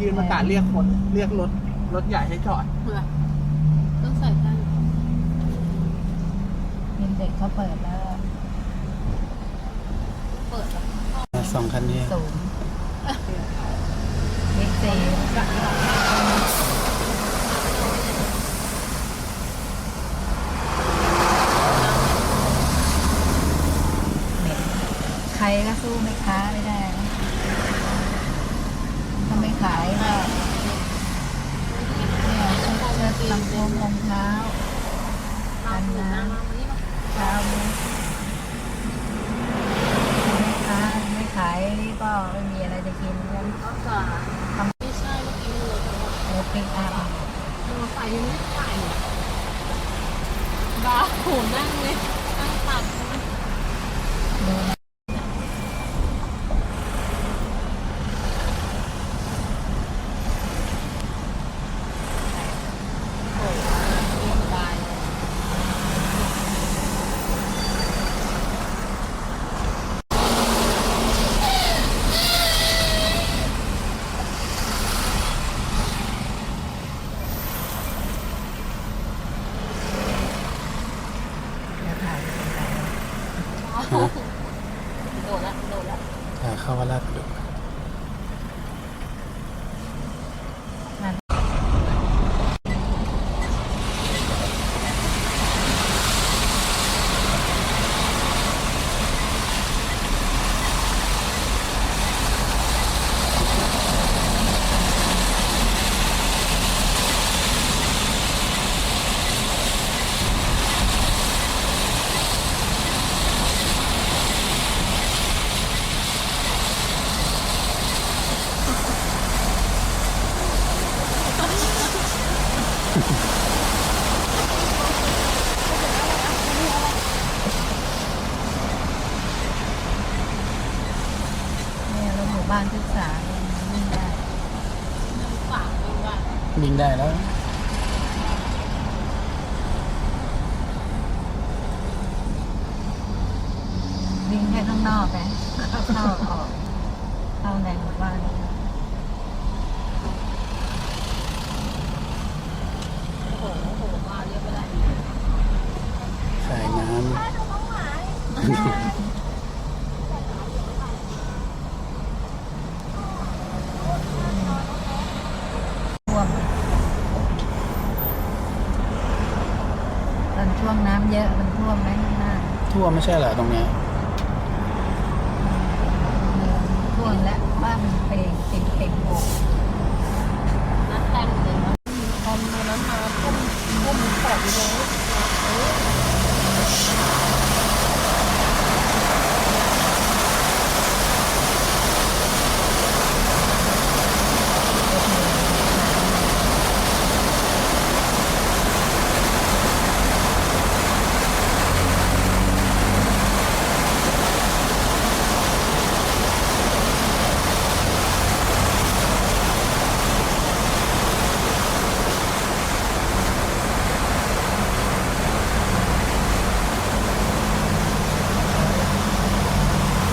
ยืนประกาศเรียกคนเรียกรถรถใหญ่ให้จอดเหรอต้องใส่ท่านมีเด็กเขาเปิดแล้ว เปิดแล้วสองคันนี้ศูนย์เด็กสี่ใครก็สู้ไม่ค้าไม่ได้นะถ้าไม่ ขายก็เนี่ยชุดเชิ้ตลำโพงรองเท้าอันนี้มาเช้านี้ไม่ค้าไม่ขายก็ไม่มีอะไรจะกินกันก็จะทำไม่ใช่เมื่อกี้เลยแต่ว่าโอปิกอัพมาใส่ยังไม่ใส่บ้าโหนั่นั่งตัดนะ ดูนะ โอ้ยสบายเลย เดี๋ยวถ่ายไปไหน โดดละโดดละ ถ่ายเข้าวัดลาดดุ นั่น เนี่ยรถหมู่บ้านศึกษาเนี่ยมันวิ่งได้ นั่งฝากไปว่า วิ่ง ได้แล้ววิ่งแค่ข้างนอกไงเข้าเข้าออกเข้าในหมู่บ้าน โอ้โหโอ้โหมาเยอะไปเลย สายน้ ท่วม ตอนช่วงน้ำเยอะมันท่วมไหมข้างหน้าำทั่วไม่ใช่เหรอตรงเนี้ยท่วมและบ้านมันเป่งติดเป่งโบก นัดแต่งเลยนะพอมตัวนั้นมาก้มก้มปอดเลย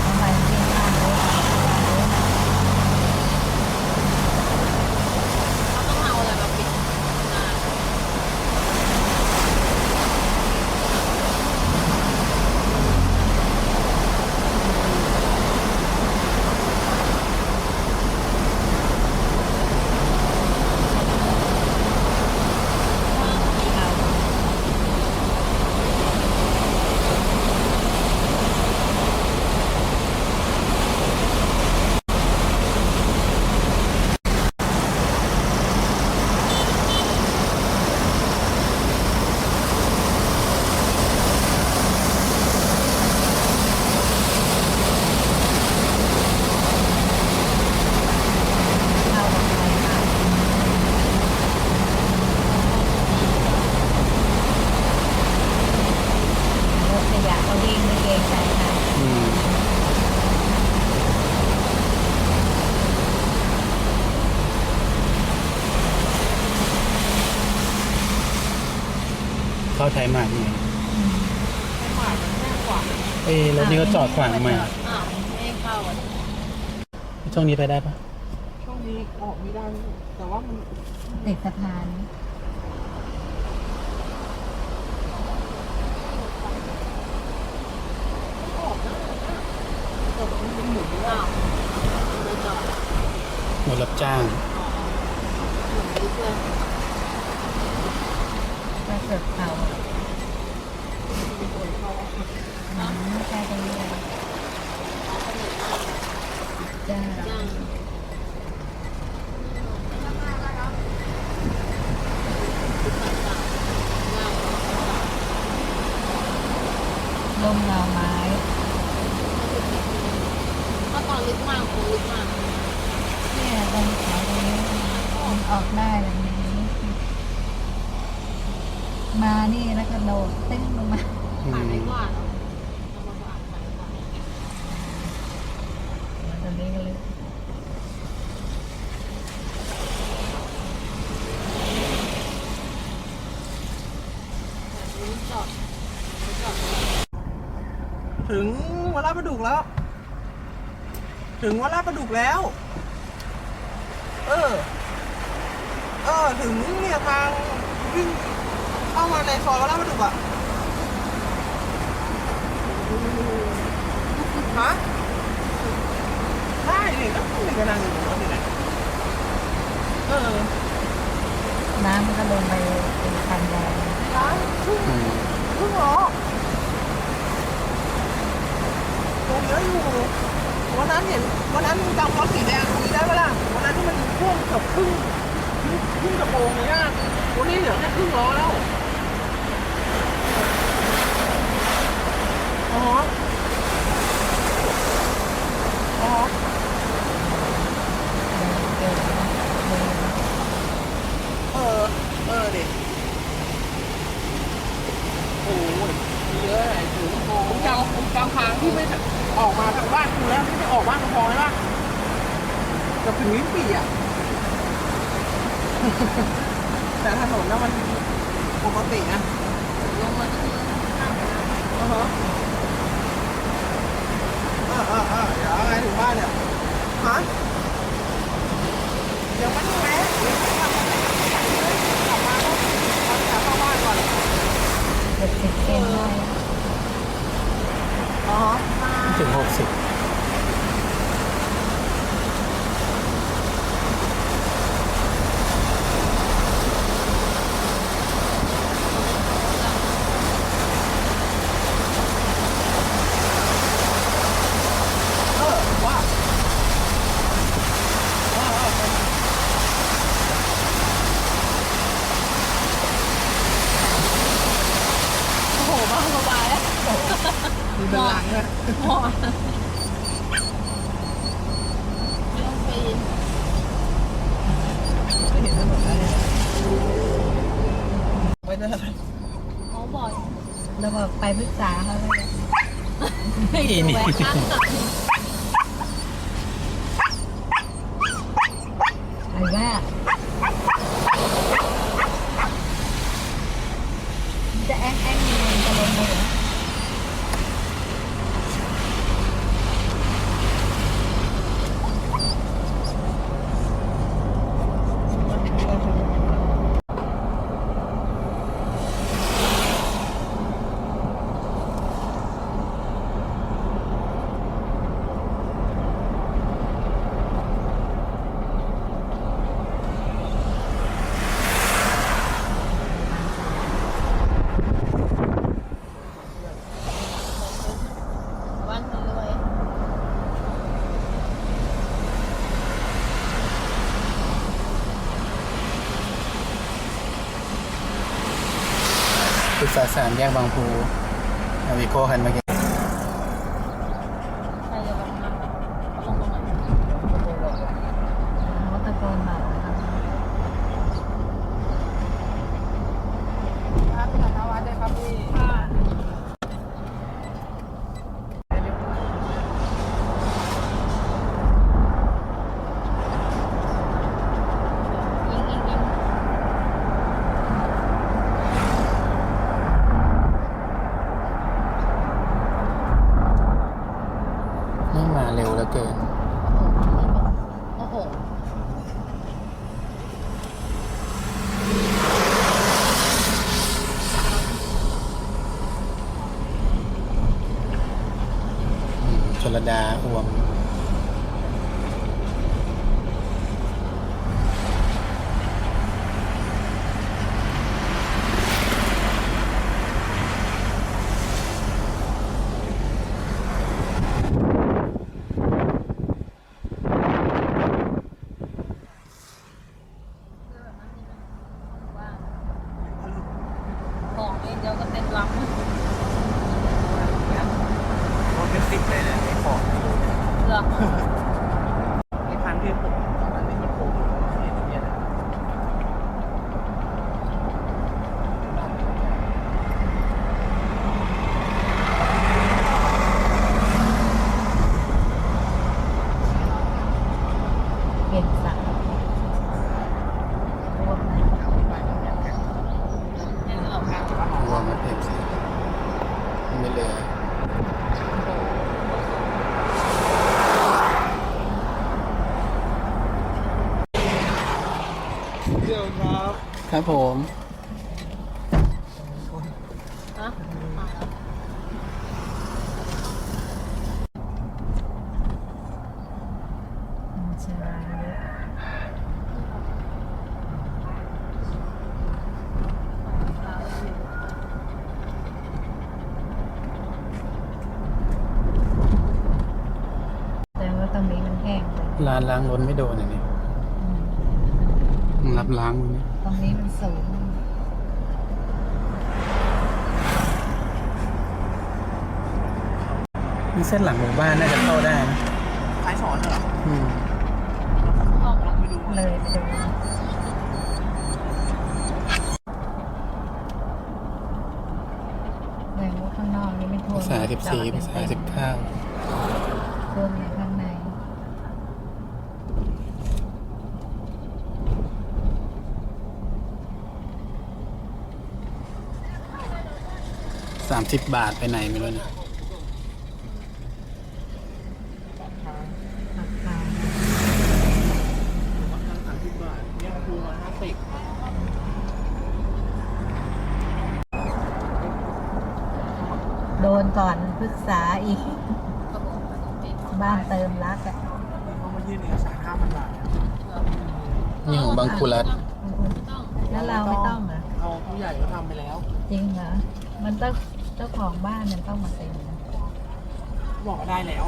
เอาไว้ที่บ้านเลย เขาต้องเอาอะไรมาปิดหน้า เข้าออกไปค่ะรถขยะก็วิ่งไม่เกรงใจใคร อืม เข้าไทยมากไงไม่หมายมันแค่กว่าเอ้ยรถนี้ก็จอดขวางทำไมอะอ้าวไม่ให้เข้าอะช่วงนี้ไปได้ปะไมีออกไม่ได้ แต่ว่ามันติดสะพานออกได้นะแต่มันเป็นหมุนไม่ได้อ้าวไม่จอดรถรับจ้าง หมุนดิเพื่อนก็เกิดเขาอื มใช่ตรงนี้เลยจ้าย่างลมเงาไม้ก็ตอนลึกมากคงลึกมากเนี่ยตรงเขาตรงนี้มันออกได้แบบนี้ มานี่แล้วก็โดดตึ้งลงมา ป่าไม่กว่าเนอเอามาผ่านผ่านผ่านตรงนี้ก็เลยแบบนี้จอดจอดถึงวัดลาดประดุกแล้ว ถึงวัดลาดประดุกแล้ว เออ เออ ถึงเนี่ยทางวิ่งเข้ามาในซอยวัดลาดประดุกอะ ฮะใช่นี่ก็นี่ก็นั่งอยู่ตรงนี้แหละเออน้ำมันก็ลงไปเป็นคันแดงร้านครึ่งอืมครึ่งเหรอตรงเยอะอยู่วันนั้นเห็นวันนั้นจำรถสีแดงคันนี้ได้ปะล่ะวันนั้นที่มันพ่วงเกับครึ่งครึ่งครึ่งกระโปรงเลยอะวันนี้เหลือแค่ครึ่งล้อแล้วอ๋อ นเดินเออ เออดิโอ้ยมีเยอะไอ้ถือโผมจำผมจำทางที่ไม่ออกมาทางบ้านกูแล้วที่ไม่ออกบ้านกำพองเลยป่ะเกับถึงลิ้นปี่อะ แต่ถนนน่ะมันปกตินะลงมาที่นี่อ่าฮะอ่าอ่าอ่าเดี๋ยวไงถึงบ้านเนี่ยฮะเดี๋ยวไม่ต้องแวะเดี๋ยวกลับมากลับมาก็เอาจะเข้าบ้านก่อน เจ็ดสิบเอ็นได้ อ๋อ ถึงหกสิบ เออว่าเออเออเออโอ้โหบ้างสบาย มีเป็นหลังเลยหมอไม่ต้องปีนไม่เห็นถนนเลยไม่ได้อะไรเขาบ่อยแล้วบอกไปปรึกษาเขาเลยนี่นี่แหวกข้างกับไอ้ว่าจะแอ้งแอ้งมันจะลงไปเหรอ บ้านคนรวย ปรึกษาสารแยกบางพูอาวิโก้คันเมื่อกี้ ใครจะลงมาลงตรงไหน เขาตะโกนบอกนะครับ ครับธนวัฒน์ได้ครับพี่ ค่ะยิงยิงยิง ไม่มาเร็วเหลือเกิน โอ้โห รดาอวม ของเองเดียวก็เต็มลำ รถเป็นสิบเลยเนี่ยไอ้ของ เหรอ ไอ้พันที่ผมอันนี้มันโผล่อยู่ตรงนี้เนี่ยนะ เปลี่ยนสายรวมนะ ยังออกมา อวมมาเต็มสิไม่เหลือ เดี๋ยวครับครับผมฮะมันเชื้อราเยอะแต่ว่าตรงนี้มันแห้งเลยร้านล้างรถไม่โดนอันนี้ อืมรับล้างมันนี่ตรงนี้มันสูงนี่เส้นหลังหมู่บ้านน่าจะเข้าได้นะท้ายสอนเหรออืมออกแล้วไม่รู้เลยไปดูแรงว่าข้างนอกนี่ไม่ท่วมภาษาสิบสี่ภาษาสิบเก้าท่วมในข้างใน สามสิบบาทไปไหนไม่รู้นะราคาบางครั้งสามสิบบาทเนี่ยคูมาห้าสิบโดนก่อนพฤกษาอีกกระบอกกระบอกเองบ้านเติมรักอะเขามายื่นเอกสารห้าพันบาทนี่ของบางคุรัตต้องแล้วเราไม่ต้องเหรอเอาผู้ใหญ่เขาทำไปแล้ว จริงเหรอ มันต้อง เจ้าของบ้านมันต้องมาเซ็นนะบอกว่าได้แล้ว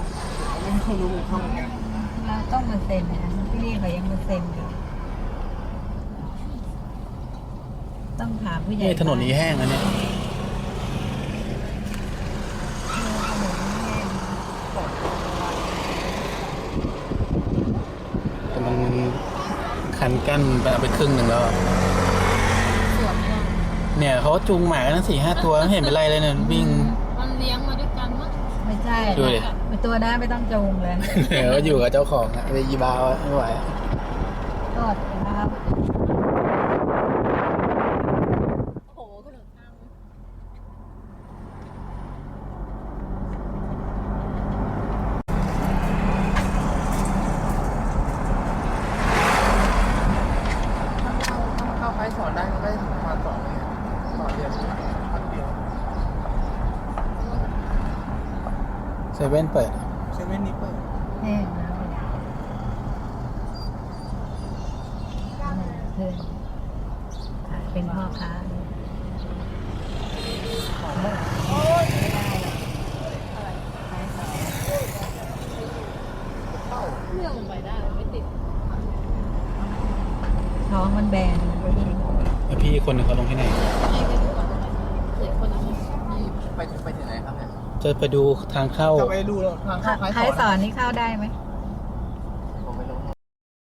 แต่ไม่รู้เข้าเหมือนกันเราต้องมาเซ็นนะที่นี่เขายังมาเซ็นอยู่ต้องถามผู้ใหญ่เอ้ยถนนนี้แห้งนะเนี่ย เออถนนนี้แห้งแต่มันคันกั้นไปเอาไปครึ่งหนึ่งแล้วอะสวนเนี่ย เนี่ยเขาจูงหมากันทั้งสี่ห้าตัวไม่เห็นเป็นไรเลยเนี่ยวิ่ง มันเลี้ยงมาด้วยกันมั้งไม่ใช่ดูดิไอ้ตัวน้าไม่ต้องจูงเลย เดี๋ยวก็อยู่กับเจ้าของอะไปยีบาวอะไม่ไหวโทษนะครับ โอ้โหขนมข้าง เข้าเข้าท้ายสอนได้ก็ได้ประมาณสองเลยสอนเดียวพันเดียว เซเว่นเปิด เซเว่นนี้เปิด แห้งแล้วเพื่อนขายเป็นพ่อค้าเลยโอ้ยไม่ได้หรอกขายสองเรื่องลงไปได้ไม่ติดท้องมันแบนไปอีกแล้วพี่คนหนึงเขาลงที่ไหนให้กันดูก่อนเด็กคนนั้นไปถึงไปถึงไหนครับเนี่ย จะไปดูทางเข้า จะไปดูทางเข้าท้ายสขายอนสอนนี่เข้าได้ไหม